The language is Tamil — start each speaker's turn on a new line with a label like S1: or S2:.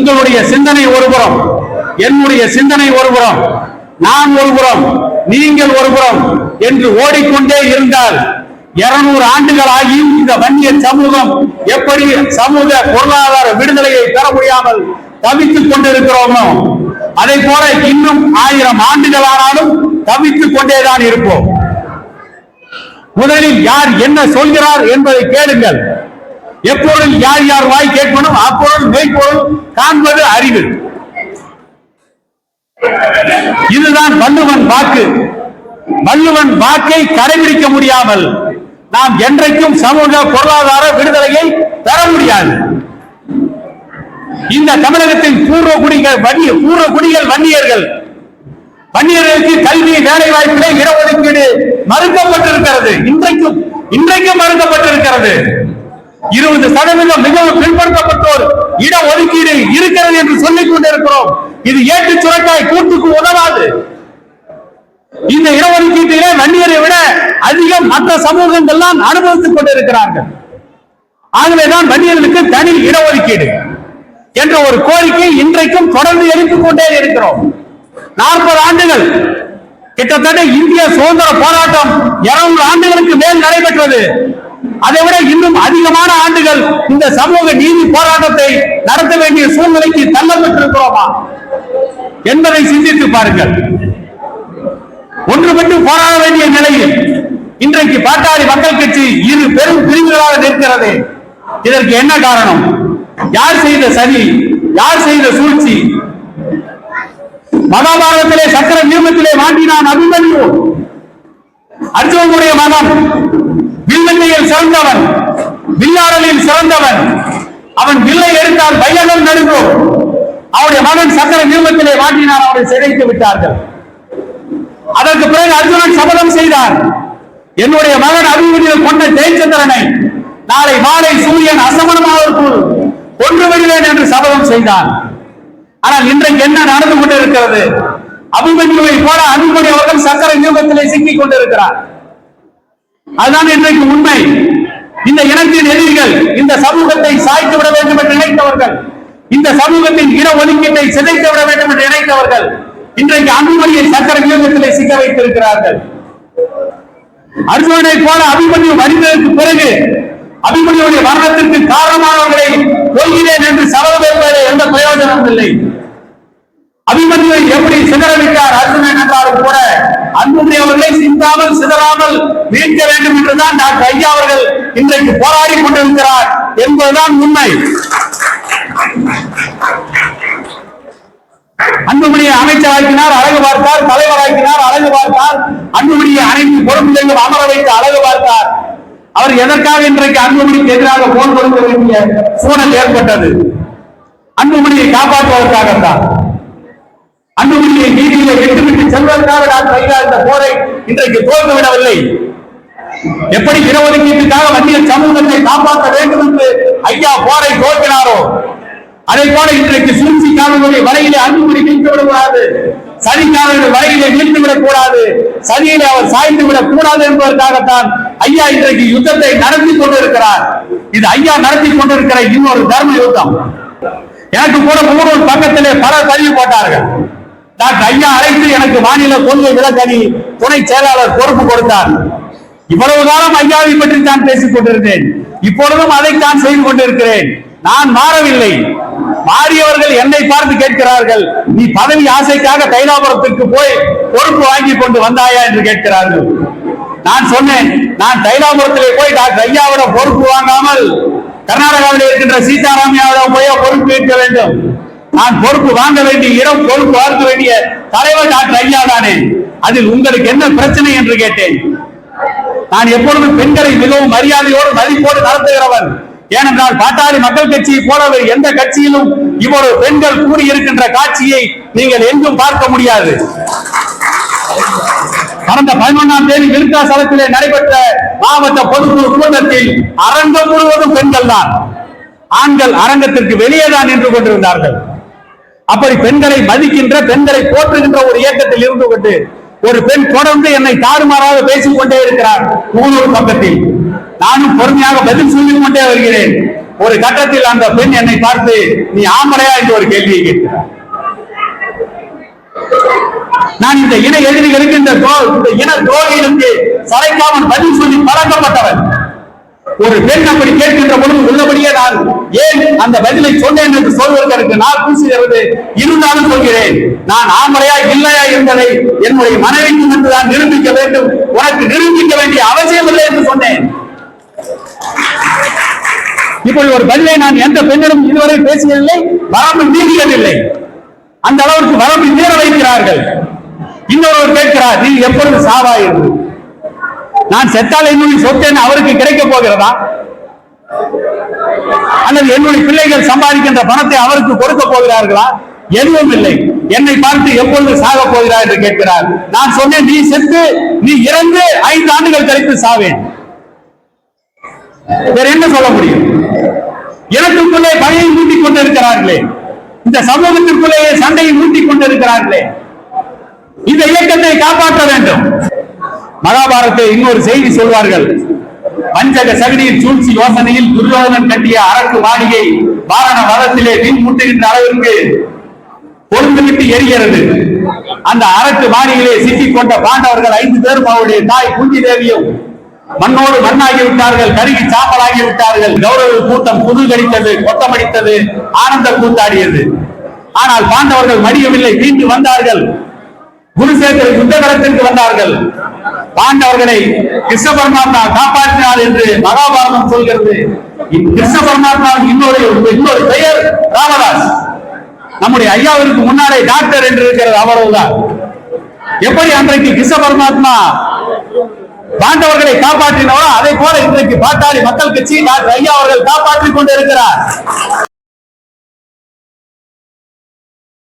S1: உங்களுடைய சிந்தனை ஒருபுறம் என்னுடைய சிந்தனை ஒருபுறம் நான் ஒருபுறம் நீங்கள் ஒருபுறம் என்று ஓடிக்கொண்டே இருந்தால் இருநூறு ஆண்டுகள் ஆகி இந்த வன்னிய சமூகம் எப்படி சமூக பொருளாதார விடுதலையை பெற முடியாமல் தவித்துக் கொண்டிருக்கிறோமோ அதை போல இன்னும் ஆயிரம் ஆண்டுகள் ஆனாலும் தவித்துக் கொண்டேதான் இருப்போம். முதலில் யார் என்ன சொல்கிறார் என்பதை கேளுங்கள். எப்பொருள் யார் யார் வாய் கேட்பனும் அப்பொருள் மெய்ப்பொருள் காண்பது அறிவு. இதுதான் வள்ளுவன் வாக்கு. வள்ளுவன் வாக்கை கடைபிடிக்க முடியாமல் நாம் என்றைக்கும் சமூக பொருளாதார விடுதலையை பெற முடியாது. இந்த தமிழகத்தின் பூர்வ குடிகள் வன்னிய பூர்வ குடிகள் வன்னியர்கள் வன்னியர்களுக்கு கல்வி வேலை வாய்ப்பிலே இடஒதுக்கீடு மறுக்கப்பட்டிருக்கிறது. இன்றைக்கும் இன்றைக்கும் மறுக்கப்பட்டிருக்கிறது. இருபது சதவீதம் மிகவும் பின்பற்றப்பட்டோர் இட ஒதுக்கீடு இருக்கிறது என்று சொல்லிக் கொண்டிருக்கிறோம். இது ஏற்று சுரக்காய் கூட்டுக்கு உதவாது. இந்த இடஒதுக்கீட்டிலே வன்னியரை விட அதிகம் மற்ற சமூகங்கள் எல்லாம் அனுபவித்துக் கொண்டிருக்கிறார்கள். ஆகவேதான் வன்னியர்களுக்கு தனி இடஒதுக்கீடு என்ற ஒரு கோரிக்கை இன்றைக்கும் தொடர்ந்து எழுப்பிக் கொண்டே இருக்கிறோம். நாற்பது ஆண்டுகள் கிட்டத்தட்ட இந்திய சுதந்திர போராட்டம் இருநூறு ஆண்டுகளுக்கு மேல் நடைபெற்றது. அதை விட இன்னும் அதிகமான ஆண்டுகள் இந்த சமூக நீதி போராட்டத்தை நடத்த வேண்டிய சூழ்நிலைக்கு தள்ளப்பட்டிருக்கிறோமா என்பதை சிந்தித்து பாருங்கள். ஒன்றுபட்டு போராட வேண்டிய நிலையில் இன்றைக்கு பாட்டாளி மக்கள் கட்சி இரு பெரும் பிரிவுகளாக நிற்கிறது. இதற்கு என்ன காரணம்? யார் செய்த சதி? யார் செய்த சூழ்ச்சி? மகாபாரதத்திலே சக்கர நியமத்திலே மாட்டினான் அபிமன்யு. அர்ஜுனனுடைய மகன். வில்லங்கையில் சிறந்தவன் வில்லாடலில் சிறந்தவன். அவன் வில்லை எடுத்தால் பையனும் நடுங்கும். அவருடைய மகன் சக்கர நியமத்திலே மாட்டினால் அவரை சிதைத்து விட்டார்கள். அதற்கு பிறகு அர்ஜுனன் சபதம் செய்தார் என்னுடைய மகன் அபிமன்யில் கொண்ட ஜெயச்சந்திரனை நாளை மாலை சூரியன் அசமனமாவதற்குள் கொன்று விடுவேன் என்று சபதம் செய்தான் ஆனால் இன்றைக்கு என்ன நடந்து கொண்டிருக்கிறது? அபிமன்யுவை போல அன்புடைய அவர்கள் சக்கர யூகத்திலே சிக்கிக் கொண்டிருக்கிறார். அதுதான் இன்றைக்கு உண்மை. இந்த இனத்தின் எதிரிகள் இந்த சமூகத்தை சாய்த்து விட வேண்டும் என்று நினைத்தவர்கள் இந்த சமூகத்தின் இன ஒதுக்கீட்டை சிதைத்து விட வேண்டும் என்று நினைத்தவர்கள் இன்றைக்கு அன்புமணியை சக்கர யூகத்திலே சிக்க வைத்திருக்கிறார்கள். அர்ஜுனனை போல அபிமன்யு மனிதனுக்கு பிறகு அபிமன்யுடைய மரணத்திற்கு காரணமானவர்களை கொள்கிறேன் என்று சபதம் என்பதில் எந்த பிரயோஜனமும் இல்லை. அபிமன்யுவை எப்படி சிதறவிட்டார்? அர்ஜுனன் என்றாலும் கூட. அன்புமணி அவர்களை சிந்தாமல் சிதறாமல் மீட்க வேண்டும் என்றுதான் டாக்டர் ஐயா அவர்கள் இன்றைக்கு போராடி கொண்டிருக்கிறார் என்பதுதான் உண்மை. அன்புமணியை அமைச்சராக்கினார் அழகு பார்த்தார் தலைவராக்கினார் அழகு பார்த்தார். அன்புமணியை அனைத்து பொறுப்புகளிலும் அமர வைத்து அழகு பார்த்தார். அவர் எதற்காக இன்றைக்கு அன்புமணிக்கு எதிராக போன் கொடுக்க வேண்டிய சூழல் ஏற்பட்டது? அன்புமணியை காப்பாற்றுவதற்காகத்தான். அன்புக்குரிய நீதியிலே விட்டுவிட்டு செல்வதற்காக நான் ஐயா இந்த போரை இன்றைக்கு தோல்வி விடவில்லை. எப்படி இடஒதுக்கீட்டுக்காக வன்னிய சமூகத்தை காப்பாற்ற வேண்டும் என்று ஐயா போரை தோற்கினாரோ அதை போல இன்றைக்கு சூழ்ச்சிக்காரர்களுடைய வலையிலே அன்புக்குடி வீழ்த்து விடக்கூடாது. சதிக்காரர்கள் வலையிலே வீழ்த்து விடக்கூடாது. சதியிலே அவர் சாய்ந்து விடக் கூடாது என்பதற்காகத்தான் ஐயா இன்றைக்கு யுத்தத்தை நடத்தி கொண்டிருக்கிறார். இது ஐயா நடத்தி கொண்டிருக்கிற இன்னொரு தர்ம யுத்தம். எனக்கு கூட மூணு பக்கத்திலே பல பதிவு போட்டார்கள். டாக்டர் ஐயா அழைத்து எனக்கு மாநில கொள்கை விளக்கணி துணை செயலாளர் பொறுப்பு கொடுத்தார். இவ்வளவு காலம் ஐயாவை பற்றி தான் பேசிக் கொண்டிருந்தேன். இப்பொழுதும் அதைத்தான் செய்து கொண்டிருக்கிறேன். நான் மாறவில்லை. மாறியவர்கள் என்னை பார்த்து கேட்கிறார்கள் நீ பதவி ஆசைக்காக தைலாபுரத்திற்கு போய் பொறுப்பு வாங்கி கொண்டு வந்தாயா? என்று கேட்கிறார்கள். நான் சொன்னேன் நான் தைலாபுரத்திலே போய் டாக்டர் ஐயாவிடம் பொறுப்பு வாங்காமல் கர்நாடகாவில் இருக்கின்ற சீதாராமையாவிடம் போய் பொறுப்பு ஏற்க வேண்டும். நான் பொறுப்பு வாங்க வேண்டிய இடம் பொறுப்பு வாங்க வேண்டிய தலைவர் டாக்டர் ஐயா தானே. அதில் உங்களுக்கு என்ன பிரச்சனை என்று கேட்டேன். நான் எப்பொழுதும் பெண்களை மிகவும் மரியாதையோடு மதிப்போடு நடத்துகிறவன். ஏனென்றால் பாட்டாளி மக்கள் கட்சியை போலவே எந்த கட்சியிலும் இவ்வளவு பெண்கள் கூடியிருக்கின்ற காட்சியை நீங்கள் எங்கும் பார்க்க முடியாது. கடந்த பதினொன்றாம் தேதி விருத்தாசலத்திலே நடைபெற்ற மாவட்ட பொதுக்குழு கூட்டத்தில் அரங்கம் முழுவதும் பெண்கள் தான் ஆண்கள் அரங்கத்திற்கு வெளியே தான் நின்று கொண்டிருந்தார்கள். அப்படி பெண்களை மதிக்கின்ற பெண்களை போற்றுகின்ற ஒரு இயக்கத்தில் இருந்து கொண்டு ஒரு பெண் தொடர்ந்து என்னை தாறுமாறாக பேசிக் கொண்டே இருக்கிறார் மூணூர் பக்கத்தில். நானும் பொறுமையாக பதில் சொல்லிக் கொண்டே வருகிறேன். ஒரு கட்டத்தில் அந்த பெண் என்னை பார்த்து நீ ஆம்பளையா? என்று ஒரு கேள்வியை கேட்கிறார். நான் இந்த இன எதிரிகளுக்கு இந்த தோ- இந்த இன துரோகிகளுக்கு சளைக்காமல் பதில் சொல்லி பழக்கப்பட்டவன். ஒரு பெண் அப்படி கேட்கின்ற பொழுது உள்ளபடியே நான் ஏன் அந்த பதிலை சொன்னேன் என்று சொல்வதற்கு நான் பூசுகிறது இருந்தாலும் சொல்கிறேன். நான் ஆம்பளையா இல்லையா என்பதை என்னுடைய மனைவிக்கு என்று நான் நிரூபிக்க வேண்டும். உனக்கு நிரூபிக்க வேண்டிய அவசியம் இல்லை என்று சொன்னேன். இப்படி ஒரு பதிலை நான் எந்த பெண்ணிடம் இதுவரை பேசியதில்லை வரம்பு மீறியதில்லை அந்த அளவுக்கு வரம்பு மீற வைக்கிறார்கள். இன்னொருவர் கேட்கிறார் நீ எப்பொழுது சாவா என்று. நான் செத்தால் என்னுடைய சொத்து என்ன அவருக்கு கிடைக்க போகிறதா? அல்லது என்னுடைய பிள்ளைகள் சம்பாதிக்கின்ற பணத்தை அவருக்கு கொடுக்க போகிறார்களா? எதுவும் இல்லை. என்னை பார்த்து எப்பொழுது சாக போகிறார் என்று கேட்கிறார். நான் சொன்னேன் நீ செத்து நீ இறந்து ஐந்து ஆண்டுகள் கழித்து சாவேன். வேற என்ன சொல்ல முடியும்? எனக்குள்ளே பகையை மூட்டிக் கொண்டிருக்கிறார்களே. இந்த சமூகத்திற்குள்ளேயே சண்டையை மூட்டிக் கொண்டிருக்கிறார்களே. இந்த இயக்கத்தை காப்பாற்ற வேண்டும். மகாபாரத்தை இன்னொரு செய்தி சொல்வார்கள். வஞ்சக சகடியில் சூழ்ச்சி யோசனையில் துரியோதனன் கட்டிய அரக்கு மாளிகை வாரண வதத்திலே மின் முட்டுகின்ற அளவிற்கு கொழுந்து எரிகிறது அந்த அரக்கு மாளிகையிலே சிக்கிக் கொண்ட பாண்டவர்கள் ஐந்து பேரும் அவருடைய தாய் குந்தி தேவியும் மண்ணோடு மண்ணாகி விட்டார்கள் கருகி சாப்பலாகி விட்டார்கள். கௌரவ கூட்டம் புதுகடித்தது கொத்தமடித்தது ஆனந்த கூத்தாடியது. ஆனால் பாண்டவர்கள் மடியவில்லை மீண்டு வந்தார்கள். குருசேகர் யுத்தகரத்திற்கு வந்தார்கள். பாண்டவர்களை கிருஷ்ண பரமாத்மா காப்பாற்றினார் என்று மகாபாரதம் சொல்கிறது. கிருஷ்ண பரமாத்மா இன்னொரு இன்னொரு பெயர் ராமதாஸ். நம்முடைய ஐயாவிற்கு முன்னாலே டாக்டர் என்று இருக்கிறது தான் எப்படி அன்றைக்கு கிருஷ்ண பரமாத்மா பாண்டவர்களை காப்பாற்றினவரோ அதை போல இன்றைக்கு பாட்டாளி மக்கள் கட்சி டாக்டர் ஐயா அவர்கள் காப்பாற்றிக் கொண்டிருக்கிறார்.